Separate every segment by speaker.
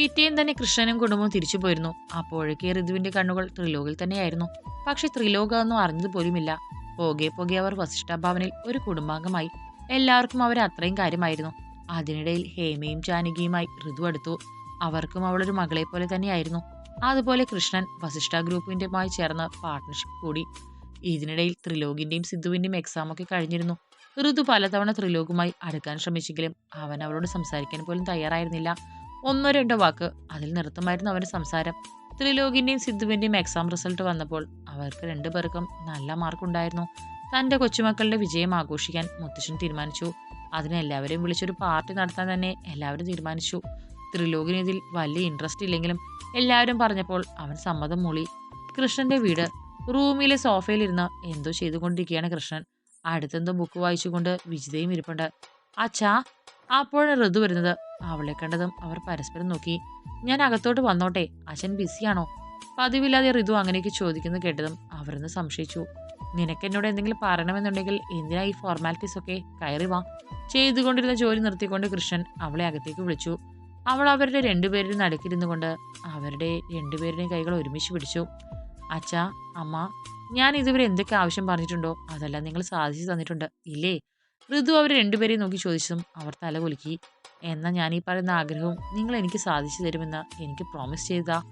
Speaker 1: പിറ്റേയും തന്നെ കൃഷ്ണനും കുടുംബവും തിരിച്ചു പോയിരുന്നു. അപ്പോഴേക്ക് ഋതുവിന്റെ കണ്ണുകൾ ത്രിലോകിൽ തന്നെയായിരുന്നു. പക്ഷെ ത്രിലോക ഒന്നും അറിഞ്ഞത് പോലുമില്ല. പോകെ പോകെ അവർ വസിഷ്ഠ ഭവനിൽ ഒരു കുടുംബാംഗമായി. എല്ലാവർക്കും അവർ അത്രയും കാര്യമായിരുന്നു. അതിനിടയിൽ ഹേമയും ജാനകിയുമായി ഋതു അടുത്തു. അവർക്കും അവളൊരു മകളെ പോലെ തന്നെയായിരുന്നു. അതുപോലെ കൃഷ്ണൻ വസിഷ്ഠ ഗ്രൂപ്പിന്റെയുമായി ചേർന്ന പാർട്ട്ണർഷിപ്പ് കൂടി. ഇതിനിടയിൽ ത്രിലോകിന്റെയും സിദ്ധുവിന്റെയും എക്സാം ഒക്കെ കഴിഞ്ഞിരുന്നു. ഋതു പലതവണ ത്രിലോകുമായി അടുക്കാൻ ശ്രമിച്ചെങ്കിലും അവൻ അവളോട് സംസാരിക്കാൻ പോലും തയ്യാറായിരുന്നില്ല. ഒന്നോ രണ്ടോ വാക്ക്. അതിൽ നിർത്തുമായിരുന്നു അവന്റെ സംസാരം. ത്രിലോകിന്റെയും സിദ്ധുവിന്റെയും എക്സാം റിസൾട്ട് വന്നപ്പോൾ അവർക്ക് രണ്ടു പേർക്കും നല്ല മാർക്കുണ്ടായിരുന്നു തന്റെ കൊച്ചുമക്കളുടെ വിജയം ആഘോഷിക്കാൻ മുത്തശ്ശൻ തീരുമാനിച്ചു. അതിന് എല്ലാവരെയും വിളിച്ചൊരു പാർട്ടി നടത്താൻ തന്നെ എല്ലാവരും തീരുമാനിച്ചു. ത്രിലോകിന് ഇതിൽ വലിയ ഇൻട്രസ്റ്റ് ഇല്ലെങ്കിലും എല്ലാവരും പറഞ്ഞപ്പോൾ അവൻ സമ്മതം മൂളി. കൃഷ്ണന്റെ വീട് റൂമിലെ സോഫയിലിരുന്ന് എന്തോ ചെയ്തുകൊണ്ടിരിക്കുകയാണ് കൃഷ്ണൻ. അടുത്തെന്തോ ബുക്ക് വായിച്ചുകൊണ്ട് വിജിതയും ഇരിപ്പുണ്ട്. അച്ഛാ അപ്പോഴാണ് ഋതു വരുന്നത് അവളെ കണ്ടതും അവർ പരസ്പരം നോക്കി. ഞാൻ അകത്തോട്ട് വന്നോട്ടെ അച്ഛൻ ബിസിയാണോ? പതിവില്ലാതെ ഋതു അങ്ങനെയൊക്കെ ചോദിക്കുന്നു കേട്ടതും അവരൊന്ന് സംശയിച്ചു. നിനക്ക് എന്നോട് എന്തെങ്കിലും പറയണമെന്നുണ്ടെങ്കിൽ എന്തിനാ ഈ ഫോർമാലിറ്റീസ് ഒക്കെ? കയറി വാ. ചെയ്തുകൊണ്ടിരുന്ന ജോലി നിർത്തിക്കൊണ്ട് കൃഷ്ണൻ അവളെ അകത്തേക്ക് വിളിച്ചു. അവൾ അവരുടെ രണ്ടുപേരുടെ നടുക്കിരുന്നു കൊണ്ട് അവരുടെ രണ്ടുപേരുടെയും കൈകൾ ഒരുമിച്ച് പിടിച്ചു. അച്ഛ അമ്മ ഞാൻ ഇതുവരെ എന്തൊക്കെ ആവശ്യം പറഞ്ഞിട്ടുണ്ടോ? അതെല്ലാം നിങ്ങൾ സാധിച്ചു തന്നിട്ടുണ്ട് ഇല്ലേ? ഋതു അവർ രണ്ടുപേരെയും നോക്കി ചോദിച്ചതും അവർ തല കുലുക്കി. എന്നാൽ ഞാൻ ഈ പറയുന്ന ആഗ്രഹവും നിങ്ങൾ എനിക്ക് സാധിച്ചു തരുമെന്ന് എനിക്ക് പ്രോമിസ് ചെയ്താ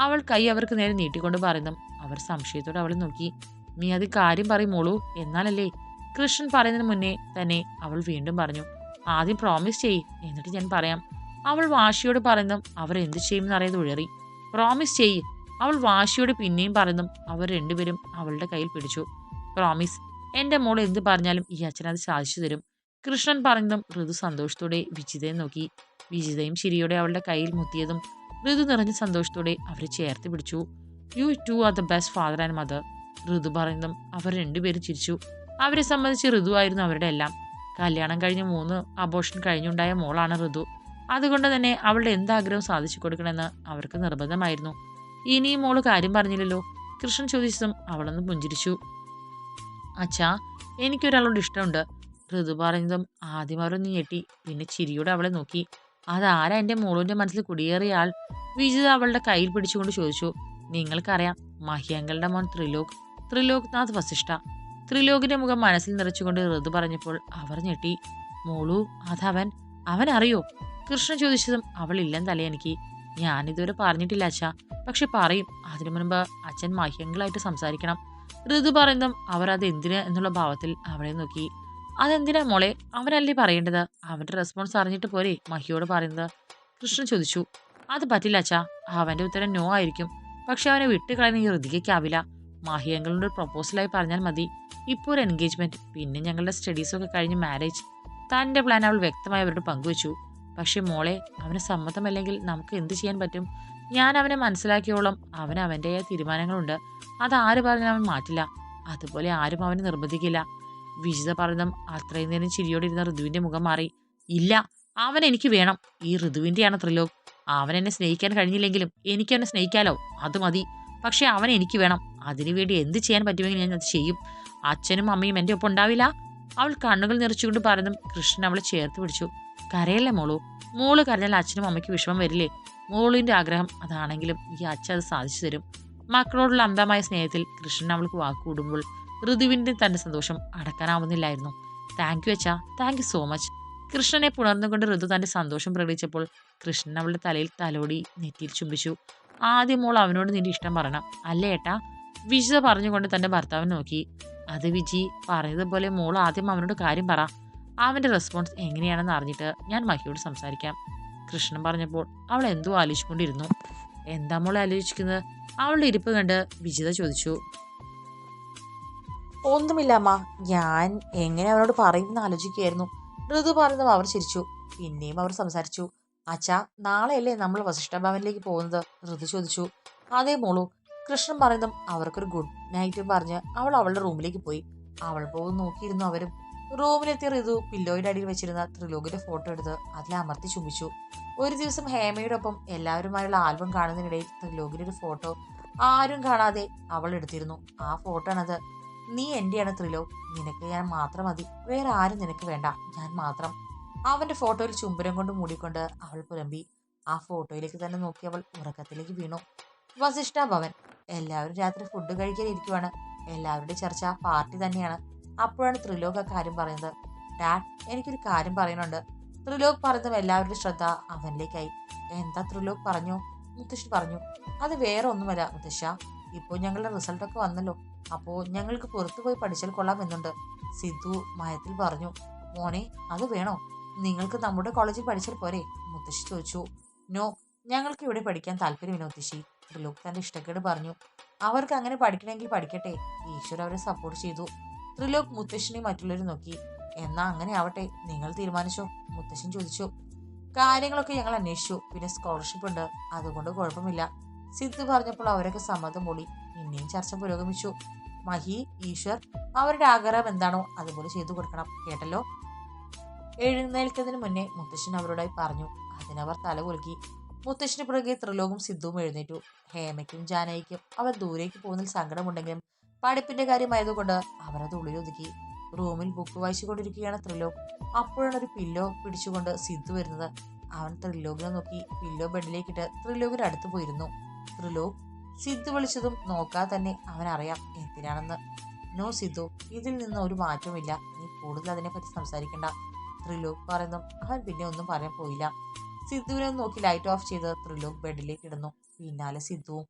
Speaker 1: അവൾ കൈ അവർക്ക് നേരെ നീട്ടിക്കൊണ്ട് പറയുന്നു. അവർ സംശയത്തോടെ അവളെ നോക്കി. നീ അത് കാര്യം പറയും മോളൂ. എന്നാലല്ലേ? കൃഷ്ണൻ പറയുന്നതിന് മുന്നേ തന്നെ അവൾ വീണ്ടും പറഞ്ഞു. ആദ്യം പ്രോമിസ് ചെയ്യ്. എന്നിട്ട് ഞാൻ പറയാം. അവൾ വാശിയോട് പറയുന്നതും അവർ എന്ത് ചെയ്യുമെന്ന് അറിയാതെ ഉഴറി. പ്രോമിസ് ചെയ്യ്. അവൾ വാശിയോട് പിന്നെയും പറയുന്നതും അവർ രണ്ടുപേരും അവളുടെ കയ്യിൽ പിടിച്ചു. പ്രോമിസ് എന്റെ മോൾ എന്ത് പറഞ്ഞാലും ഈ അച്ഛൻ അത് സാധിച്ചു തരും. കൃഷ്ണൻ പറഞ്ഞതും ഋതു സന്തോഷത്തോടെ വിജിതയെ നോക്കി. വിജിതയും ശിരിയോടെ അവളുടെ കയ്യിൽ മുത്തിയതും ഋതു നിറഞ്ഞ സന്തോഷത്തോടെ അവരെ ചേർത്ത് പിടിച്ചു. You two are the best father and mother Ritu പറയുന്നതും അവർ രണ്ടുപേരും ചിരിച്ചു. അവരെ സംബന്ധിച്ച് ഋതു ആയിരുന്നു അവരുടെ എല്ലാം. കല്യാണം കഴിഞ്ഞ് മൂന്ന് അബോഷൻ കഴിഞ്ഞുണ്ടായ മോളാണ് ഋതു. അതുകൊണ്ട് തന്നെ അവളുടെ എന്താഗ്രഹം സാധിച്ചു കൊടുക്കണമെന്ന് അവർക്ക് നിർബന്ധമായിരുന്നു. ഇനിയും മോൾ കാര്യം പറഞ്ഞില്ലല്ലോ. കൃഷ്ണൻ ചോദിച്ചതും അവളൊന്ന് പുഞ്ചിരിച്ചു. അച്ഛാ എനിക്കൊരാളോട് ഇഷ്ടമുണ്ട്. ഋതു പറഞ്ഞതും ആദ്യം അവരൊന്ന് ഞെട്ടി പിന്നെ ചിരിയോടെ അവളെ നോക്കി. അതാരാ എന്റെ മോളുവിന്റെ മനസ്സിൽ കുടിയേറിയ ആൾ വിജിത അവളുടെ കയ്യിൽ പിടിച്ചുകൊണ്ട് ചോദിച്ചു. നിങ്ങൾക്കറിയാം മഹിയങ്കളുടെ മോൻ ത്രിലോക് ത്രിലോക് നാഥ് വസിഷ്ഠ. ത്രിലോകിന്റെ മുഖം മനസ്സിൽ നിറച്ചുകൊണ്ട് ഋതു പറഞ്ഞപ്പോൾ അവർ ഞെട്ടി. മോളു അതവൻ അവൻ അറിയോ കൃഷ്ണ ചോദിച്ചതും അവൾ ഇല്ലെന്ന് തലയനക്കി ഞാനിതുവരെ പറഞ്ഞിട്ടില്ല അച്ഛ. പക്ഷെ പറയും അതിനു മുൻപ് അച്ഛൻ മഹ്യങ്ങളായിട്ട് സംസാരിക്കണം. ഋതു പറയുന്നതും അവർ അത് എന്തിന് എന്നുള്ള ഭാവത്തിൽ അവളെ നോക്കി. അതെന്തിനാ മോളെ? അവരല്ലേ പറയേണ്ടത്? അവന്റെ റെസ്പോൺസ് അറിഞ്ഞിട്ട് പോരെ മഹിയോട് പറയുന്നത്. കൃഷ്ണൻ ചോദിച്ചു അത് പറ്റില്ല അച്ഛാ അവന്റെ ഉത്തരം നോ ആയിരിക്കും. പക്ഷെ അവനെ വിട്ടുകളയാൻ ഈ ഋതികയ്ക്കാവില്ല മാഹിയങ്ങളുടെ ഒരു പ്രപ്പോസലായി പറഞ്ഞാൽ മതി. ഇപ്പോൾ ഒരു എൻഗേജ്മെന്റ് പിന്നെ ഞങ്ങളുടെ സ്റ്റഡീസൊക്കെ കഴിഞ്ഞ് മാരേജ് തന്റെ പ്ലാൻ അവൾ വ്യക്തമായി അവരോട് പങ്കുവച്ചു. പക്ഷെ മോളെ അവന് സമ്മതമല്ലെങ്കിൽ നമുക്ക് എന്ത് ചെയ്യാൻ പറ്റും? ഞാൻ അവനെ മനസ്സിലാക്കിയോളം അവൻ അവന്റെതായ തീരുമാനങ്ങളുണ്ട്. അത് ആര് പറഞ്ഞാൽ അവൻ മാറ്റില്ല. അതുപോലെ ആരും അവനെ നിർബന്ധിക്കില്ല. വിജിത പറഞ്ഞതും അത്രയും നേരം ചിരിയോടെ ഇരുന്ന ഋതുവിന്റെ മുഖം മാറി. ഇല്ല അവൻ എനിക്ക് വേണം. ഈ ഋതുവിന്റെയാണ് ത്രിലോക്. അവൻ എന്നെ സ്നേഹിക്കാൻ കഴിഞ്ഞില്ലെങ്കിലും എനിക്ക് അവനെ സ്നേഹിക്കാലോ? അത് മതി. പക്ഷെ അവൻ എനിക്ക് വേണം. അതിനുവേണ്ടി എന്ത് ചെയ്യാൻ പറ്റുമെങ്കിൽ ഞാൻ അത് ചെയ്യും. അച്ഛനും അമ്മയും എന്റെ ഒപ്പം ഉണ്ടാവില്ല. അവൾ കണ്ണുകൾ നിറച്ചുകൊണ്ട് പറഞ്ഞതും കൃഷ്ണൻ അവളെ ചേർത്ത് പിടിച്ചു. കരയല്ലേ മോളു? മോൾ കരഞ്ഞാൽ അച്ഛനും അമ്മയ്ക്ക് വിഷമം വരില്ലേ? മോളിന്റെ ആഗ്രഹം അതാണെങ്കിലും ഈ അച്ഛൻ അത് സാധിച്ചു തരും. മക്കളോടുള്ള അന്ധമായ സ്നേഹത്തിൽ കൃഷ്ണൻ അവൾക്ക് വാക്കുകൂടുമ്പോൾ ഋതുവിന്റെ തന്റെ സന്തോഷം അടക്കാനാവുന്നില്ലായിരുന്നു. താങ്ക് യു അച്ഛാ. താങ്ക് യു സോ മച്ച് കൃഷ്ണനെ പുണർന്നുകൊണ്ട് ഋതു തന്റെ സന്തോഷം പ്രകടിച്ചപ്പോൾ കൃഷ്ണൻ അവളുടെ തലയിൽ തലോടി നെറ്റിയിൽ ചുംബിച്ചു. ആദ്യം മോൾ അവനോട് നിന്റെ ഇഷ്ടം പറയണം. അല്ലേ ഏട്ടാ? വിജിത പറഞ്ഞുകൊണ്ട് തന്റെ ഭർത്താവിനെ നോക്കി. അത് വിജി പറഞ്ഞതുപോലെ മോൾ ആദ്യം അവനോട് കാര്യം പറ. അവന്റെ റെസ്പോൺസ് എങ്ങനെയാണെന്ന് അറിഞ്ഞിട്ട് ഞാൻ മഹിയോട് സംസാരിക്കാം. കൃഷ്ണൻ പറഞ്ഞപ്പോൾ അവൾ എന്തോ ആലോചിച്ചുകൊണ്ടിരുന്നു. എന്താ മോൾ ആലോചിക്കുന്നത്? അവളുടെ ഇരിപ്പ് കണ്ട് വിജിത ചോദിച്ചു.
Speaker 2: ഒന്നുമില്ല അമ്മ ഞാൻ എങ്ങനെ അവനോട് പറയുമെന്ന് ആലോചിക്കുകയായിരുന്നു. ഋതു പറഞ്ഞതും അവർ ചിരിച്ചു. പിന്നെയും അവർ സംസാരിച്ചു. അച്ഛാ നാളെയല്ലേ നമ്മൾ വസിഷ്ഠ ഭവനിലേക്ക് പോകുന്നത്? ഋതു ചോദിച്ചു. അതേ മോളു. കൃഷ്ണൻ പറയുന്നതും അവർക്കൊരു ഗുഡ് നൈറ്റും പറഞ്ഞ് അവൾ അവളുടെ റൂമിലേക്ക് പോയി. അവൾ പോകും നോക്കിയിരുന്നു അവരും. റൂമിലെത്തിയ ഋതു പില്ലോയുടെ അടിയിൽ വെച്ചിരുന്ന ത്രിലോകിന്റെ ഫോട്ടോ എടുത്ത് അതിൽ അമർത്തി ചുംബിച്ചു. ഒരു ദിവസം ഹേമയോടൊപ്പം എല്ലാവരുമായുള്ള ആൽബം കാണുന്നതിനിടയിൽ ത്രിലോകിന്റെ ഒരു ഫോട്ടോ ആരും കാണാതെ അവൾ എടുത്തിരുന്നു. ആ ഫോട്ടോ ആണത് നീ എന്റെയാണ് ത്രിലോ നിനക്ക് ഞാൻ മാത്രം മതി. വേറെ ആരും നിനക്ക് വേണ്ട. ഞാൻ മാത്രം. അവന്റെ ഫോട്ടോയിൽ ചുംബനം കൊണ്ട് മൂടിക്കൊണ്ട് അവൾ പുലമ്പി. ആ ഫോട്ടോയിലേക്ക് തന്നെ നോക്കി അവൾ ഉറക്കത്തിലേക്ക് വീണു. വസിഷ്ഠ ഭവൻ. എല്ലാവരും രാത്രി ഫുഡ് കഴിക്കാൻ ഇരിക്കുവാണ്. എല്ലാവരുടെയും ചർച്ച പാർട്ടി തന്നെയാണ്. അപ്പോഴാണ് ത്രിലോക് ആ കാര്യം പറയുന്നത്. ഡാഡ് എനിക്കൊരു കാര്യം പറയുന്നുണ്ട് ത്രിലോക് പറഞ്ഞതും എല്ലാവരുടെയും ശ്രദ്ധ അവനിലേക്കായി. എന്താ ത്രിലോക് പറഞ്ഞു? മുത്തശ്ശി പറഞ്ഞു. അത് വേറെ ഒന്നുമല്ല മുത്തശ്ശ. ഇപ്പോൾ ഞങ്ങളുടെ റിസൾട്ടൊക്കെ വന്നല്ലോ. അപ്പോൾ ഞങ്ങൾക്ക് പുറത്തു പോയി പഠിച്ചാൽ കൊള്ളാം എന്നുണ്ട് സിദ്ധു മയത്തിൽ പറഞ്ഞു മോനെ അത് വേണോ? നിങ്ങൾക്ക് നമ്മുടെ കോളേജിൽ പഠിച്ചാൽ പോരെ? മുത്തശ്ശി ചോദിച്ചു നോ ഞങ്ങൾക്ക് ഇവിടെ പഠിക്കാൻ താല്പര്യമില്ല മുത്തശ്ശി. ത്രിലോക് തന്റെ ഇഷ്ടക്കേട് പറഞ്ഞു അവർക്ക് അങ്ങനെ പഠിക്കണമെങ്കിൽ പഠിക്കട്ടെ. ഈശ്വർ അവരെ സപ്പോർട്ട് ചെയ്തു. ത്രിലോക് മുത്തശ്ശിനെ മറ്റുള്ളവരും നോക്കി എന്നാ അങ്ങനെ ആവട്ടെ നിങ്ങൾ തീരുമാനിച്ചോ? മുത്തശ്ശൻ ചോദിച്ചു കാര്യങ്ങളൊക്കെ ഞങ്ങൾ അന്വേഷിച്ചു. പിന്നെ സ്കോളർഷിപ്പ് ഉണ്ട്. അതുകൊണ്ട് കുഴപ്പമില്ല. സിദ്ധു പറഞ്ഞപ്പോൾ അവരൊക്കെ സമ്മതം മൂളി പിന്നെയും ചർച്ച പുരോഗമിച്ചു. മഹി ഈശ്വർ അവരുടെ ആഗ്രഹം എന്താണോ അതുപോലെ ചെയ്തു കൊടുക്കണം. കേട്ടല്ലോ? എഴുന്നേൽക്കുന്നതിന് മുന്നേ മുത്തശ്ശൻ അവരോടായി പറഞ്ഞു. അതിനവർ തല കുലുക്കി. മുത്തശ്ശന് പുറകെ ത്രിലോകും സിദ്ധുവും എഴുന്നേറ്റു. ഹേമയ്ക്കും ജാനയ്ക്കും അവർ ദൂരേക്ക് പോകുന്നതിൽ സങ്കടമുണ്ടെങ്കിലും പഠിപ്പിന്റെ കാര്യമായതുകൊണ്ട് അവരത് ഉള്ളിലൊതുക്കി. റൂമിൽ ബുക്ക് വായിച്ചുകൊണ്ടിരിക്കുകയാണ് ത്രിലോക്. അപ്പോഴാണ് ഒരു പില്ലോ പിടിച്ചുകൊണ്ട് സിദ്ധു വരുന്നത്. അവൻ ത്രിലോകിനെ നോക്കി. പില്ലോ ബെഡിലേക്കിട്ട് ത്രിലോകിന്റെ അടുത്ത് പോയിരുന്നു. ത്രിലോക് സിദ്ധു വിളിച്ചതും നോക്കാതെ തന്നെ അവനറിയാം എന്തിനാണെന്ന്. നോ സിദ്ധു ഇതിൽ നിന്ന് ഒരു മാറ്റവുമില്ല. നീ കൂടുതൽ അതിനെപ്പറ്റി സംസാരിക്കണ്ട ത്രിലോക് പറയുന്നു. അവൻ പിന്നെ ഒന്നും പറയാൻ പോയില്ല. സിദ്ധുവിനെ നോക്കി ലൈറ്റ് ഓഫ് ചെയ്ത് ത്രിലോക് ബെഡിലേക്ക് ഇടുന്നു. പിന്നാലെ സിദ്ധുവും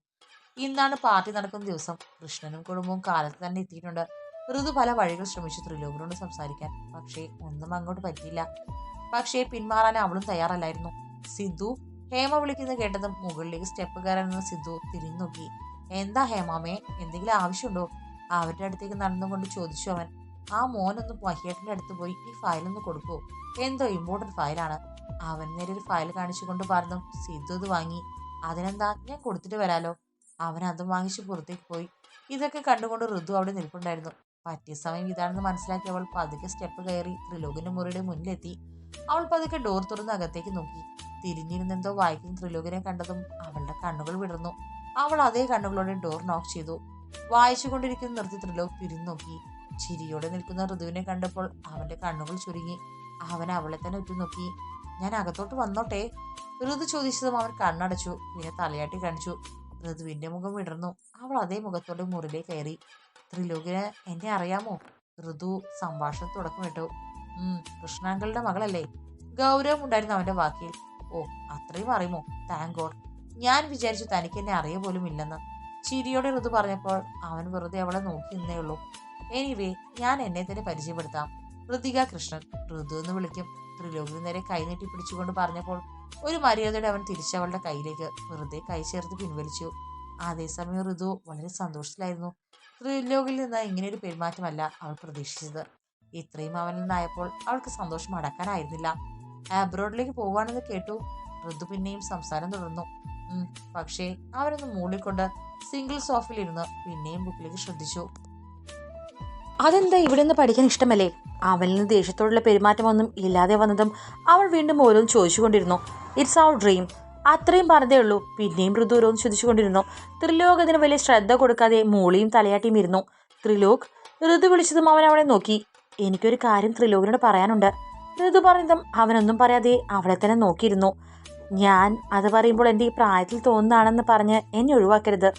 Speaker 2: ഇന്നാണ് പാർട്ടി നടക്കുന്ന ദിവസം. കൃഷ്ണനും കുടുംബവും കാലത്ത് തന്നെ എത്തിയിട്ടുണ്ട്. ഋതു പല വഴികൾ ശ്രമിച്ചു ത്രിലോകിനോട് സംസാരിക്കാൻ. പക്ഷേ ഒന്നും അങ്ങോട്ട് പറ്റിയില്ല. പക്ഷേ പിന്മാറാൻ അവളും തയ്യാറല്ലായിരുന്നു. സിദ്ധു ഹേമ വിളിക്കുന്നത് കേട്ടതും മുകളിലേക്ക് സ്റ്റെപ്പ് കയറാൻ സിദ്ധു തിരിഞ്ഞു നോക്കി എന്താ ഹേമാമേ? എന്തെങ്കിലും ആവശ്യമുണ്ടോ? അവരുടെ അടുത്തേക്ക് നടന്നുകൊണ്ട് ചോദിച്ചു അവൻ. ആ മോനൊന്ന് മഹിയേട്ടന്റെ അടുത്ത് പോയി ഈ ഫയലൊന്ന് കൊടുക്കൂ. എന്തോ ഇമ്പോർട്ടന്റ് ഫയലാണ്. അവൻ നേരെ ഒരു ഫയൽ കാണിച്ചുകൊണ്ട് പറഞ്ഞു സിദ്ധു ഇത് വാങ്ങി. അതിനെന്താ? ഞാൻ കൊടുത്തിട്ട് വരാലോ. അവൻ അതും വാങ്ങിച്ച് പുറത്തേക്ക് പോയി. ഇതൊക്കെ കണ്ടുകൊണ്ട് ഋതു അവിടെ നിൽപ്പുണ്ടായിരുന്നു. പറ്റിയ സമയം ഇതാണെന്ന് മനസ്സിലാക്കി അവൾ പതുക്കെ സ്റ്റെപ്പ് കയറി ത്രിലോകിന്റെ മുറിയുടെ മുന്നിലെത്തി. അവൾ പതുക്കെ ഡോർ തുറന്ന് അകത്തേക്ക് നോക്കി. തിരിഞ്ഞിരുന്നെന്തോ വായിക്കുന്ന ത്രിലോകിനെ കണ്ടതും അവളുടെ കണ്ണുകൾ വിടർന്നു. അവൾ അതേ കണ്ണുകളോടെ ഡോർ നോക്ക് ചെയ്തു. വായിച്ചുകൊണ്ടിരിക്കുന്ന നിർത്തി ത്രിലോക് തിരിഞ്ഞു നോക്കി ചിരിയോടെ നിൽക്കുന്ന ഋതുവിനെ കണ്ടപ്പോൾ അവന്റെ കണ്ണുകൾ ചുരുങ്ങി. അവൻ അവളെ തന്നെ ഉറ്റുനോക്കി. ഞാൻ അകത്തോട്ട് വന്നോട്ടെ? ഋതു ചോദിച്ചതും അവൻ കണ്ണടച്ചു പിന്നെ തലയാട്ടി കാണിച്ചു. ഋതുവിന്റെ മുഖം വിടർന്നു. അവൾ അതേ മുഖത്തോടെ മുറിലേക്ക് കയറി. ത്രിലോകിന് എന്നെ അറിയാമോ? ഋതു സംഭാഷണം ഉം കൃഷ്ണാങ്കളുടെ മകളല്ലേ? ഗൗരവം ഉണ്ടായിരുന്നു അവന്റെ വാക്കിൽ. ഓ അത്രയും അറിയുമോ താങ്ക് ഗോഡ്. ഞാൻ വിചാരിച്ചു തനിക്ക് എന്നെ അറിയ പോലും ഇല്ലെന്ന്. ചിരിയോടെ ഋതു പറഞ്ഞപ്പോൾ അവൻ വെറുതെ അവളെ നോക്കി നിന്നേ ഉള്ളൂ. എനിവേ ഞാൻ എന്നെ തന്നെ പരിചയപ്പെടുത്താം. ഋതിക കൃഷ്ണൻ ഋതു എന്ന് വിളിക്കും. ത്രിലോകിന് നേരെ കൈനീട്ടി പിടിച്ചുകൊണ്ട് പറഞ്ഞപ്പോൾ ഒരു മര്യാദയുടെ അവൻ തിരിച്ചവളുടെ കയ്യിലേക്ക് വെറുതെ കൈ ചേർത്ത് പിൻവലിച്ചു. അതേസമയം ഋതു വളരെ സന്തോഷത്തിലായിരുന്നു. ത്രിലോകിൽ നിന്ന് ഇങ്ങനെയൊരു പെരുമാറ്റമല്ല അവൾ പ്രതീക്ഷിച്ചത്. ഇത്രയും അവനിൽ നിന്നായപ്പോൾ അവൾക്ക് സന്തോഷം അടക്കാനായിരുന്നില്ല. ആബ്രോഡിലേക്ക് പോവാണെന്ന് കേട്ടു. ഋതു പിന്നെയും സംസാരം തുടർന്നു. പക്ഷേ അവരൊന്ന് മൂളിക്കൊണ്ട് സിംഗിൾ സോഫിലിരുന്ന് പിന്നെയും ബുക്കിലേക്ക് ശ്രദ്ധിച്ചു.
Speaker 3: അതെന്താ ഇവിടെ നിന്ന് പഠിക്കാൻ ഇഷ്ടമല്ലേ? അവനിൽ നിന്ന് ദേഷ്യത്തോടുള്ള പെരുമാറ്റമൊന്നും ഇല്ലാതെ വന്നതും അവൾ വീണ്ടും ഓരോന്ന് ചോദിച്ചുകൊണ്ടിരുന്നു. ഇറ്റ്സ് അവർ ഡ്രീം അത്രയും പറഞ്ഞതേ ഉള്ളൂ. പിന്നെയും ഓരോന്ന് ചോദിച്ചുകൊണ്ടിരുന്നു ത്രിലോക് അതിന് വലിയ ശ്രദ്ധ കൊടുക്കാതെ മൂളിയും തലയാട്ടിയും ഇരുന്നു. ത്രിലോക് ഋതു വിളിച്ചതും അവൻ അവളെ നോക്കി. എനിക്കൊരു കാര്യം ത്രിലോകിനോട് പറയാനുണ്ട്. ഋതു പറഞ്ഞതും അവനൊന്നും പറയാതെ അവളെ തന്നെ നോക്കിയിരുന്നു. ഞാൻ അത് പറയുമ്പോൾ എന്റെ ഈ പ്രായത്തിൽ തോന്നുന്നതാണെന്ന് പറഞ്ഞ് എന്നെ ഒഴിവാക്കരുത്.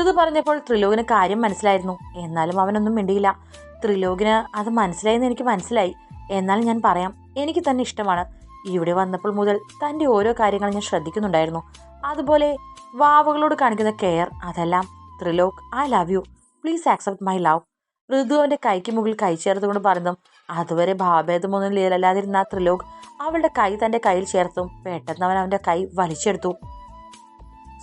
Speaker 3: ഋതു പറഞ്ഞപ്പോൾ ത്രിലോകിന് കാര്യം മനസ്സിലായിരുന്നു. എന്നാലും അവനൊന്നും മിണ്ടിയില്ല. ത്രിലോകിന് അത് മനസ്സിലായെന്ന് എനിക്ക് മനസ്സിലായി. എന്നാൽ ഞാൻ പറയാം എനിക്ക് തന്നെ ഇഷ്ടമാണ്. ഇവിടെ വന്നപ്പോൾ മുതൽ തന്റെ ഓരോ കാര്യങ്ങൾ ഞാൻ ശ്രദ്ധിക്കുന്നുണ്ടായിരുന്നു. അതുപോലെ വാവകളോട് കാണിക്കുന്ന കെയർ അതെല്ലാം Trilok I love you. Please accept my love. Ritu അവന്റെ കൈക്ക് മുകളിൽ കൈ ചേർത്തുകൊണ്ട് പറഞ്ഞു അതുവരെ ഭാവഭേദമൊന്നും ലീലല്ലാതിരുന്ന ത്രിലോക് അവളുടെ കൈ തന്റെ കയ്യിൽ ചേർത്തും പെട്ടെന്ന് അവൻ അവന്റെ കൈ വലിച്ചെടുത്തു.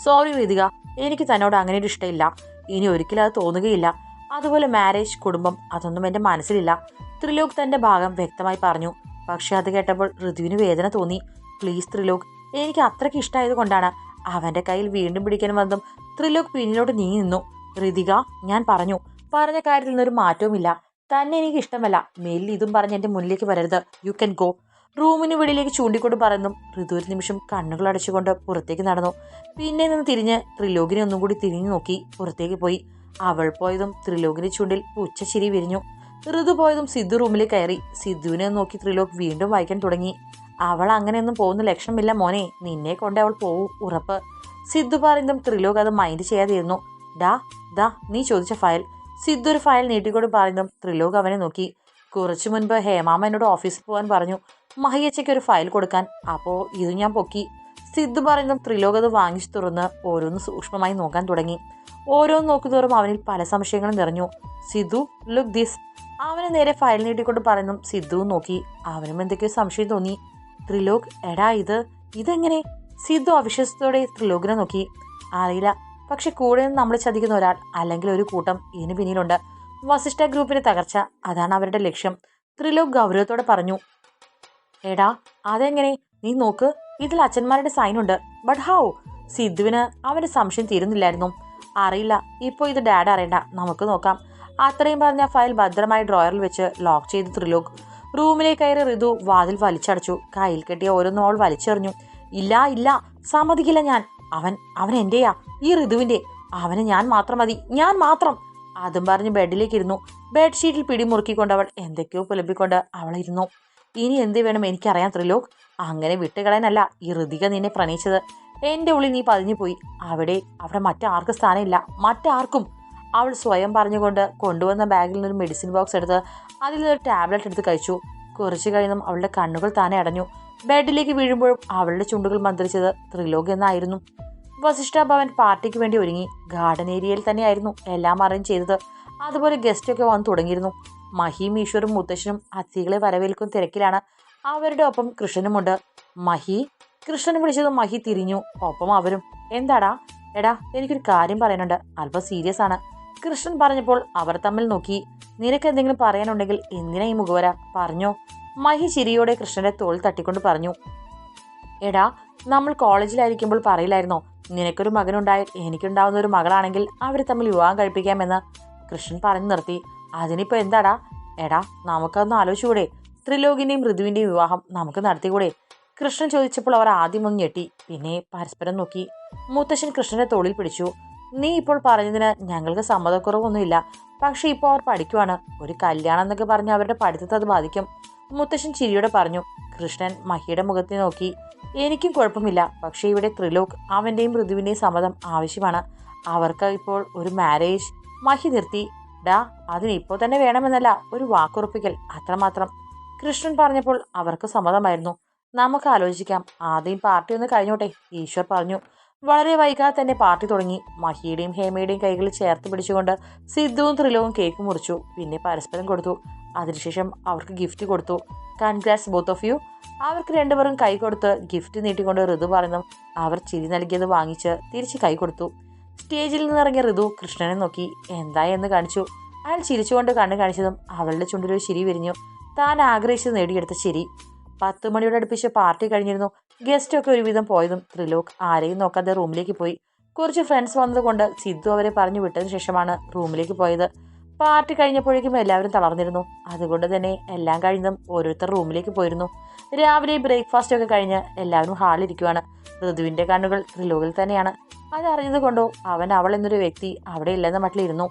Speaker 3: സോറി ഋതിക എനിക്ക് തന്നോട് അങ്ങനെ ഒരു ഇഷ്ടമില്ല. ഇനി ഒരിക്കലും അത് തോന്നുകയില്ല. അതുപോലെ മാരേജ് കുടുംബം അതൊന്നും എന്റെ മനസ്സിലില്ല. ത്രിലോക് തന്റെ ഭാഗം വ്യക്തമായി പറഞ്ഞു. പക്ഷെ അത് കേട്ടപ്പോൾ ഋതുവിന് വേദന തോന്നി. പ്ലീസ് ത്രിലോക് എനിക്ക് അത്രയ്ക്ക് ഇഷ്ടമായത് കൊണ്ടാണ്. അവന്റെ കയ്യിൽ വീണ്ടും പിടിക്കാൻ വന്നതും ത്രിലോക് പിന്നിലോട്ട് നീങ്ങി നിന്നു. ഋതിക ഞാൻ പറഞ്ഞു പറഞ്ഞ കാര്യത്തിൽ നിന്നൊരു മാറ്റവുമില്ല. തന്നെ എനിക്ക് ഇഷ്ടമല്ല. മേലിൽ ഇതും പറഞ്ഞ് എന്റെ മുന്നിലേക്ക് വരരുത്. യു ക്യാൻ ഗോ റൂമിന് വെളിയിലേക്ക് ചൂണ്ടിക്കൊണ്ട് പറയുന്നു. ഋതു ഒരു നിമിഷം കണ്ണുകൾ അടച്ചുകൊണ്ട് പുറത്തേക്ക് നടന്നു. പിന്നെ നിന്ന് തിരിഞ്ഞ് ത്രിലോകിനെ ഒന്നും കൂടി തിരിഞ്ഞു നോക്കി പുറത്തേക്ക് പോയി. അവൾ പോയതും ത്രിലോകിന്റെ ചുണ്ടിൽ ഉച്ചച്ചിരി വിരിഞ്ഞു. ഋതു പോയതും സിദ്ധു റൂമിലേക്ക് കയറി. സിദ്ധുവിനെ നോക്കി ത്രിലോക് വീണ്ടും വായിക്കാൻ തുടങ്ങി. അവൾ അങ്ങനെയൊന്നും പോകുന്ന ലക്ഷണമില്ല മോനെ. നിന്നെ കൊണ്ട് അവൾ പോവും ഉറപ്പ്. സിദ്ധു പറയുന്നതും ത്രിലോക് അത് മൈൻഡ് ചെയ്യാതിരുന്നു. ഡാ ദാ നീ ചോദിച്ച ഫയൽ സിദ്ധു ഒരു ഫയൽ നീട്ടിക്കൊണ്ട് പറയുന്നു. ത്രിലോക് അവനെ നോക്കി. കുറച്ചു മുൻപ് ഹേമാമ എന്നോട് ഓഫീസിൽ പോകാൻ പറഞ്ഞു. മഹിയച്ചയ്ക്ക് ഒരു ഫയൽ കൊടുക്കാൻ. അപ്പോൾ ഇത് ഞാൻ പൊക്കി. സിദ്ധു പറയുന്നതും ത്രിലോക് അത് വാങ്ങിച്ചു തുറന്ന് ഓരോന്ന് സൂക്ഷ്മമായി നോക്കാൻ തുടങ്ങി. ഓരോന്ന് നോക്കുന്തോറും അവനിൽ പല സംശയങ്ങളും നിറഞ്ഞു. സിദ്ധു ലുക്ക് ദിസ് അവനെ നേരെ ഫയൽ നീട്ടിക്കൊണ്ട് പറയുന്നു. സിദ്ധുവും നോക്കി. അവനും എന്തൊക്കെയോ സംശയം തോന്നി. ത്രിലോക് എടാ ഇത് ഇതെങ്ങനെ? സിദ്ധു അവിശ്വസത്തോടെ ത്രിലോകിനെ നോക്കി. അറിയില്ല പക്ഷെ കൂടെ നിന്ന് നമ്മൾ ചതിക്കുന്ന ഒരാൾ അല്ലെങ്കിൽ ഒരു കൂട്ടം ഇതിന് പിന്നിലുണ്ട്. വസിഷ്ഠ ഗ്രൂപ്പിന്റെ തകർച്ച അതാണ് അവരുടെ ലക്ഷ്യം. ത്രിലോക് ഗൗരവത്തോടെ പറഞ്ഞു എടാ അതെങ്ങനെ? നീ നോക്ക് ഇതിൽ അച്ഛന്മാരുടെ സൈൻ ഉണ്ട്. ബട്ട് ഹൗ സിദ്ധുവിന് അവന്റെ സംശയം തീരുന്നില്ലായിരുന്നു. അറിയില്ല ഇപ്പോൾ ഇത് ഡാഡ് അറിയണ്ട. നമുക്ക് നോക്കാം. അത്രയും പറഞ്ഞ ഫയൽ ഭദ്രമായി ഡ്രോയറിൽ വെച്ച് ലോക്ക് ചെയ്ത് ത്രിലോക്. റൂമിലേക്ക് കയറി ഋതു വാതിൽ വലിച്ചടച്ചു. കയ്യിൽ കെട്ടിയ ഓരോന്നും അവൾ വലിച്ചെറിഞ്ഞു. ഇല്ല ഇല്ല സമ്മതിക്കില്ല ഞാൻ. അവൻ അവൻ എന്റെയാ? ഈ ഋതുവിന്റെ. അവന് ഞാൻ മാത്രം മതി. ഞാൻ മാത്രം. അതും പറഞ്ഞ് ബെഡിലേക്ക് ഇരുന്നു ബെഡ്ഷീറ്റിൽ പിടിമുറുക്കിക്കൊണ്ട് അവൾ എന്തൊക്കെയോ പുലപ്പിക്കൊണ്ട് അവൾ ഇരുന്നു ഇനി എന്ത് വേണം എനിക്കറിയാം ത്രിലോക്. അങ്ങനെ വിട്ടുകളയാനല്ല ഈ ഋതിക നിന്നെ പ്രണയിച്ചത്. എന്റെ ഉള്ളിൽ നീ പതിഞ്ഞു പോയി അവിടെ അവിടെ മറ്റാർക്കും സ്ഥാനമില്ല. മറ്റാർക്കും. അവൾ സ്വയം പറഞ്ഞുകൊണ്ട് കൊണ്ടുവന്ന ബാഗിൽ നിന്നൊരു മെഡിസിൻ ബോക്സ് എടുത്ത് അതിൽ നിന്നൊരു ടാബ്ലറ്റ് എടുത്ത് കഴിച്ചു. കുറച്ച് കഴിയുന്നതും അവളുടെ കണ്ണുകൾ താനെ അടഞ്ഞു. ബെഡിലേക്ക് വീഴുമ്പോഴും അവളുടെ ചുണ്ടുകൾ മന്ത്രിച്ചത് ത്രിലോക് എന്നായിരുന്നു. വസിഷ്ഠ ഭവൻ പാർട്ടിക്ക് വേണ്ടി ഒരുങ്ങി ഗാർഡൻ ഏരിയയിൽ തന്നെയായിരുന്നു എല്ലാം അറേഞ്ച് ചെയ്തത്. അതുപോലെ ഗസ്റ്റൊക്കെ വന്നു തുടങ്ങിയിരുന്നു. മഹിയും ഈശ്വരും മുത്തശ്ശനും അതിഥികളെ വരവേൽക്കും തിരക്കിലാണ്. അവരുടെ ഒപ്പം കൃഷ്ണനുമുണ്ട്. മഹി കൃഷ്ണൻ വിളിച്ചത് മഹി തിരിഞ്ഞു. ഒപ്പം അവരും. എന്താടാ? എടാ എനിക്കൊരു കാര്യം പറയാനുണ്ട്. അല്പം സീരിയസ് ആണ്. കൃഷ്ണൻ പറഞ്ഞപ്പോൾ അവർ തമ്മിൽ നോക്കി. നിനക്ക് എന്തെങ്കിലും പറയാനുണ്ടെങ്കിൽ എന്തിനാ ഈ മുഖവര? പറഞ്ഞോ. മഹി ചിരിയോടെ കൃഷ്ണന്റെ തോൾ തട്ടിക്കൊണ്ട് പറഞ്ഞു എടാ നമ്മൾ കോളേജിലായിരിക്കുമ്പോൾ പറയില്ലായിരുന്നോ? നിനക്കൊരു മകനുണ്ടായാൽ എനിക്കുണ്ടാവുന്ന ഒരു മകളാണെങ്കിൽ അവർ തമ്മിൽ വിവാഹം കഴിപ്പിക്കാമെന്ന്. കൃഷ്ണൻ പറഞ്ഞു നിർത്തി അതിനിപ്പോൾ എന്താടാ? എടാ നമുക്കൊന്ന് ആലോചിച്ചുകൂടെ? ത്രിലോകിന്റെയും ഋതുവിന്റെയും വിവാഹം നമുക്ക് നടത്തിക്കൂടെ? കൃഷ്ണൻ ചോദിച്ചപ്പോൾ അവർ ആദ്യം ഒന്ന് ഞെട്ടി പിന്നെ പരസ്പരം നോക്കി. മുത്തശ്ശൻ കൃഷ്ണന്റെ തോളിൽ പിടിച്ചു നീ ഇപ്പോൾ പറഞ്ഞതിന് ഞങ്ങൾക്ക് സമ്മതക്കുറവൊന്നുമില്ല. പക്ഷേ ഇപ്പോൾ അവർ പഠിക്കുവാണ്. ഒരു കല്യാണം എന്നൊക്കെ പറഞ്ഞ് അവരുടെ പഠിത്തത്തെ അത് ബാധിക്കും. മുത്തശ്ശൻ ചിരിയോടെ പറഞ്ഞു കൃഷ്ണൻ മഹിയുടെ മുഖത്തെ നോക്കി. എനിക്കും കുഴപ്പമില്ല. പക്ഷേ ഇവിടെ ത്രിലോക് അവന്റെയും ഋതുവിന്റെയും സമ്മതം ആവശ്യമാണ്. അവർക്ക് ഇപ്പോൾ ഒരു മാരേജ് മഹി നിർത്തി. ഡാ അതിന് ഇപ്പോൾ തന്നെ വേണമെന്നല്ല ഒരു വാക്കുറപ്പിക്കൽ അത്രമാത്രം. കൃഷ്ണൻ പറഞ്ഞപ്പോൾ അവർക്ക് സമ്മതമായിരുന്നു. നമുക്ക് ആലോചിക്കാം. ആദ്യം പാർട്ടി ഒന്ന് കഴിഞ്ഞോട്ടെ ഈശ്വർ പറഞ്ഞു. വളരെ വൈകാതെ തന്നെ പാർട്ടി തുടങ്ങി. മഹിയുടെയും ഹേമയുടെയും കൈകളിൽ ചേർത്ത് പിടിച്ചുകൊണ്ട് സിദ്ധുവും ത്രിലവും കേക്ക് മുറിച്ചു. പിന്നെ പരസ്പരം കൊടുത്തു. അതിനുശേഷം അവർക്ക് ഗിഫ്റ്റ് കൊടുത്തു. കൺഗ്രാറ്റ്സ് ബോത്ത് ഓഫ് യു അവർക്ക് രണ്ടുപേരും കൈ കൊടുത്ത് ഗിഫ്റ്റ് നീട്ടിക്കൊണ്ട് ഋതു പറഞ്ഞു അവർ ചിരി നൽകിയത് വാങ്ങിച്ച് തിരിച്ച് കൈ കൊടുത്തു. സ്റ്റേജിൽ നിന്നിറങ്ങിയ ഋതു കൃഷ്ണനെ നോക്കി എന്താ എന്ന് കാണിച്ചു? അയാൾ ചിരിച്ചുകൊണ്ട് കണ്ണു കാണിച്ചതും അവളുടെ ചുണ്ടിലൊരു ചിരി വിരിഞ്ഞു. താൻ ആഗ്രഹിച്ചത് നേടിയെടുത്ത ചിരി. പത്ത് മണിയോട് അടുപ്പിച്ച് പാർട്ടി കഴിഞ്ഞിരുന്നു. ഗസ്റ്റൊക്കെ ഒരുവിധം പോയതും ത്രിലോക് ആരെയും നോക്കാതെ റൂമിലേക്ക് പോയി. കുറച്ച് ഫ്രണ്ട്സ് വന്നതുകൊണ്ട് സിദ്ധു അവരെ പറഞ്ഞു വിട്ടതിന് ശേഷമാണ് റൂമിലേക്ക് പോയത്. പാർട്ടി കഴിഞ്ഞപ്പോഴേക്കും എല്ലാവരും തളർന്നിരുന്നു. അതുകൊണ്ട് തന്നെ എല്ലാം കഴിഞ്ഞതും ഓരോരുത്തർ റൂമിലേക്ക് പോയിരുന്നു. രാവിലെ ബ്രേക്ക്ഫാസ്റ്റ് ഒക്കെ കഴിഞ്ഞ് എല്ലാവരും ഹാളിലിരിക്കുവാണ് ഋതുവിന്റെ കണ്ണുകൾ ത്രിലോകിൽ തന്നെയാണ്. അതറിഞ്ഞത് കൊണ്ടോ അവൻ അവൾ എന്നൊരു വ്യക്തി അവിടെ ഇല്ലെന്ന മട്ടിലിരുന്നു.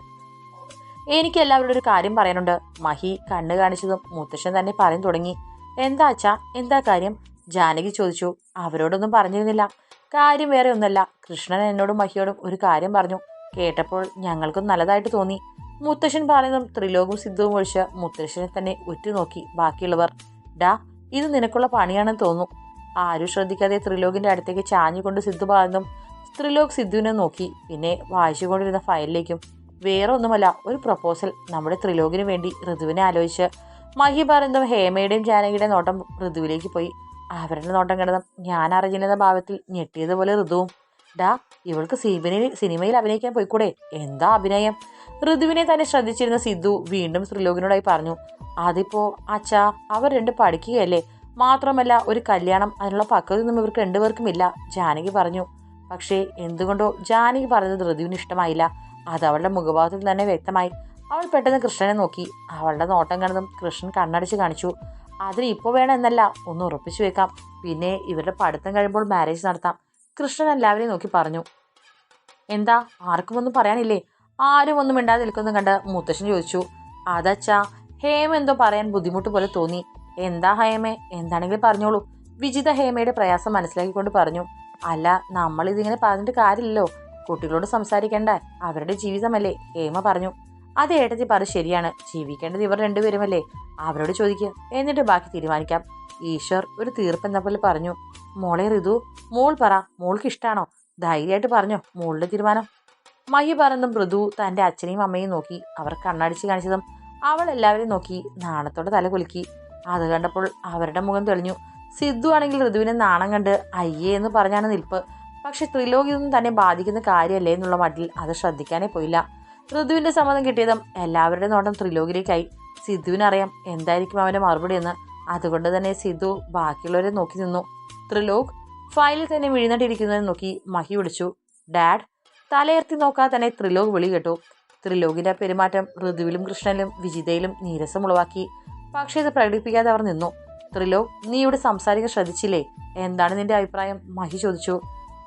Speaker 3: എനിക്ക് എല്ലാവരോടും ഒരു കാര്യം പറയാനുണ്ട്. മഹി കണ്ണ് കാണിച്ചതും മുത്തശ്ശൻ തന്നെ പറയാൻ തുടങ്ങി. എന്താ അച്ഛാ? എന്താ കാര്യം? ജാനകി ചോദിച്ചു. അവരോടൊന്നും പറഞ്ഞിരുന്നില്ല. കാര്യം വേറെ ഒന്നല്ല. കൃഷ്ണൻ എന്നോടും മഹിയോടും ഒരു കാര്യം പറഞ്ഞു. കേട്ടപ്പോൾ ഞങ്ങൾക്കും നല്ലതായിട്ട് തോന്നി. മുത്തശ്ശൻ പറയുന്നതും ത്രിലോകവും സിദ്ധുവും ഒഴിച്ച് മുത്തശ്ശനെ തന്നെ ഉറ്റുനോക്കി ബാക്കിയുള്ളവർ ഡാ ഇത് നിനക്കുള്ള പണിയാണെന്ന് തോന്നുന്നു. ആരും ശ്രദ്ധിക്കാതെ ത്രിലോകിന്റെ അടുത്തേക്ക് ചാഞ്ഞുകൊണ്ട് സിദ്ധു പറയുന്നതും ത്രിലോക് സിദ്ധുവിനെ നോക്കി പിന്നെ വായിച്ചുകൊണ്ടിരുന്ന ഫയലിലേക്കും വേറെ ഒന്നുമല്ല ഒരു പ്രപ്പോസൽ നമ്മുടെ ത്രിലോകിന് വേണ്ടി ഋതുവിനെ ആലോചിച്ച്. മഹി പറയുന്നതും ഹേമയുടെയും ജാനകിയുടെയും നോട്ടം ഋതുവിലേക്ക് പോയി. അവരുടെ നോട്ടം കിടന്നും ഞാൻ അറിഞ്ഞില്ലെന്ന ഭാവത്തിൽ ഞെട്ടിയതുപോലെ ഋതുവും ഡാ ഇവൾക്ക് സിനിമയിൽ സിനിമയിൽ അഭിനയിക്കാൻ പോയിക്കൂടെ? എന്താ അഭിനയം? ഋതുവിനെ തന്നെ ശ്രദ്ധിച്ചിരുന്ന സിദ്ധു വീണ്ടും ത്രിലോകിനോടായി പറഞ്ഞു അതിപ്പോ അച്ഛാ അവർ രണ്ട് പഠിക്കുകയല്ലേ? മാത്രമല്ല ഒരു കല്യാണം അതിനുള്ള പക്വതൊന്നും ഇവർക്ക് രണ്ടുപേർക്കും ഇല്ല ജാനകി പറഞ്ഞു. പക്ഷേ എന്തുകൊണ്ടോ ജാനകി പറഞ്ഞത് ഋതുവിന് ഇഷ്ടമായില്ല. അത് അവളുടെ മുഖഭാവത്തിൽ തന്നെ വ്യക്തമായി. അവൾ പെട്ടെന്ന് കൃഷ്ണനെ നോക്കി. അവളുടെ നോട്ടം കണ്ടതും കൃഷ്ണൻ കണ്ണടിച്ച് കാണിച്ചു. അതിന് ഇപ്പോൾ വേണം എന്നല്ല ഒന്ന് ഉറപ്പിച്ചു വെക്കാം. പിന്നെ ഇവരുടെ പഠിത്തം കഴിയുമ്പോൾ മാരേജ് നടത്താം. കൃഷ്ണൻ എല്ലാവരെയും നോക്കി പറഞ്ഞു. എന്താ ആർക്കും ഒന്നും പറയാനില്ലേ? ആരും ഒന്നും മിണ്ടാതെ നിൽക്കുന്നു കണ്ട് മുത്തശ്ശൻ ചോദിച്ചു അതച്ചാ ഹേമ എന്തോ പറയാൻ ബുദ്ധിമുട്ട് പോലെ തോന്നി. എന്താ ഹേമേ? എന്താണെങ്കിലും പറഞ്ഞോളൂ. വിജിത ഹേമയുടെ പ്രയാസം മനസ്സിലാക്കിക്കൊണ്ട് പറഞ്ഞു അല്ല നമ്മൾ ഇതിങ്ങനെ പറഞ്ഞിട്ട് കാര്യമില്ലല്ലോ. കുട്ടികളോട് സംസാരിക്കണ്ട. അവരുടെ ജീവിതമല്ലേ ഹേമ പറഞ്ഞു. അത് ഏട്ടത്തി പറ ശരിയാണ്. ജീവിക്കേണ്ടത് ഇവർ രണ്ടുപേരുമല്ലേ. അവരോട് ചോദിക്കുക എന്നിട്ട് ബാക്കി തീരുമാനിക്കാം. ഈശ്വർ ഒരു തീർപ്പെന്ന പോലെ പറഞ്ഞു മോളെ ഋതു മോൾ പറ. മോൾക്ക് ഇഷ്ടമാണോ ധൈര്യമായിട്ട് പറഞ്ഞോ. മോളുടെ തീരുമാനം. മഹി പറഞ്ഞതും മൃദു തന്റെ അച്ഛനെയും അമ്മയും നോക്കി. അവർ കണ്ണടിച്ച് കാണിച്ചതും അവൾ എല്ലാവരെയും നോക്കി. നാണത്തോടെ തല കുലുക്കി. അത് കണ്ടപ്പോൾ അവരുടെ മുഖം തെളിഞ്ഞു. സിദ്ധു ആണെങ്കിൽ ഋതുവിനെ നാണം കണ്ട് അയ്യേ എന്ന് പറഞ്ഞാണ് നിൽപ്പ്. പക്ഷെ ത്രിലോകി ഇതൊന്നും തന്നെ ബാധിക്കുന്ന കാര്യമല്ലേ എന്നുള്ള മട്ടിൽ അത് ശ്രദ്ധിക്കാനേ പോയില്ല. ഋതുവിന്റെ സമ്മതം കിട്ടിയതും എല്ലാവരുടെ നോട്ടം ത്രിലോകിലേക്കായി. സിദ്ധുവിനറിയാം എന്തായിരിക്കും അവന്റെ മറുപടി എന്ന്. അതുകൊണ്ട് തന്നെ സിദ്ധു ബാക്കിയുള്ളവരെ നോക്കി നിന്നു. ത്രിലോക് ഫയലിൽ തന്നെ വിഴുന്നിട്ടിരിക്കുന്നതിനെ നോക്കി മഹി വിളിച്ചു. ഡാഡ് തലയർത്തി നോക്കാതെ തന്നെ ത്രിലോക് വിളി കേട്ടു. ത്രിലോകിന്റെ പെരുമാറ്റം ഋതുവിലും കൃഷ്ണനിലും വിജിതയിലും നീരസം ഉളവാക്കി. പക്ഷേ ഇത് പ്രകടിപ്പിക്കാതെ അവർ നിന്നു. ത്രിലോക് നീ ഇവിടെ സംസാരിക്കാൻ ശ്രദ്ധിച്ചില്ലേ? എന്താണ് നിന്റെ അഭിപ്രായം? മഹി ചോദിച്ചു.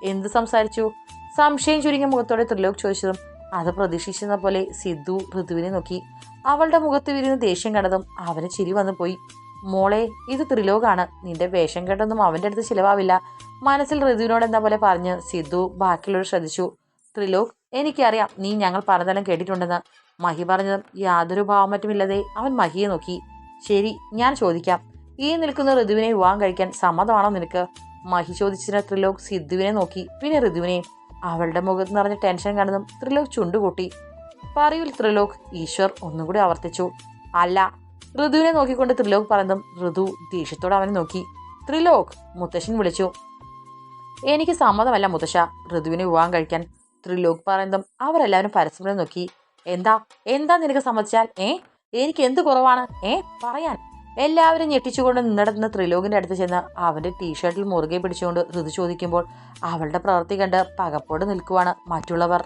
Speaker 3: എന്ത് സംസാരിച്ചു? സംശയം ചുരുങ്ങിയ മുഖത്തോടെ ത്രിലോക് ചോദിച്ചതും അത് പ്രതീക്ഷിച്ചെന്ന പോലെ സിദ്ധു ഋതുവിനെ നോക്കി. അവളുടെ മുഖത്ത് വിരുന്ന് ദേഷ്യം കണ്ടതും അവന് ചിരി വന്നു പോയി. മോളെ ഇത് ത്രിലോകാണ്. നിന്റെ വേഷം കേട്ടൊന്നും അവന്റെ അടുത്ത് ചിലവാവില്ല. മനസ്സിൽ ഋതുവിനോട് എന്ന പോലെ പറഞ്ഞ് സിദ്ധു ബാക്കിയുള്ളവർ ശ്രദ്ധിച്ചു. ത്രിലോക് എനിക്കറിയാം നീ ഞങ്ങൾ പറഞ്ഞതെല്ലാം കേട്ടിട്ടുണ്ടെന്ന്. മഹി പറഞ്ഞതും യാതൊരു ഭാവം മറ്റുമില്ലാതെ അവൻ മഹിയെ നോക്കി. ശരി ഞാൻ ചോദിക്കാം. ഈ നിൽക്കുന്ന ഋതുവിനെ വിവാഹം കഴിക്കാൻ സമ്മതമാണോ നിനക്ക്? മഹി ചോദിച്ചതിന് ത്രിലോക് സിദ്ധുവിനെ നോക്കി. പിന്നെ ഋതുവിനെ അവളുടെ മുഖത്ത് നിറഞ്ഞ ടെൻഷൻ കണ്ടതും ത്രിലോക് ചുണ്ടുകൂട്ടി. പറയൂൽ ത്രിലോക് ഈശ്വർ ഒന്നുകൂടി ആവർത്തിച്ചു. അല്ല ഋതുവിനെ നോക്കിക്കൊണ്ട് ത്രിലോക് പറഞ്ഞതും ഋതു ദേഷ്യത്തോടെ അവനെ നോക്കി. ത്രിലോക് മുത്തശ്ശൻ വിളിച്ചു. എനിക്ക് സമ്മതമല്ല മുത്തശ്ശ ഋതുവിനെ വിവാഹം കഴിക്കാൻ. ത്രിലോക് പറയുന്നതും അവരെല്ലാവരും പരസ്പരം നോക്കി എന്താ? എന്താ നിനക്ക് സമ്മതിച്ചാൽ? ഏ? എനിക്ക് എന്ത് കുറവാണ്? ഏ? പറയാൻ. എല്ലാവരും ഞെട്ടിച്ചുകൊണ്ട് നിന്നിടത്തുന്ന ത്രിലോകിന്റെ അടുത്ത് ചെന്ന് അവന്റെ ടീഷർട്ടിൽ മുറുകെ പിടിച്ചുകൊണ്ട് ഋതു ചോദിക്കുമ്പോൾ അവളുടെ പ്രവൃത്തി കണ്ട് പകപ്പോട് നിൽക്കുവാണ് മറ്റുള്ളവർ.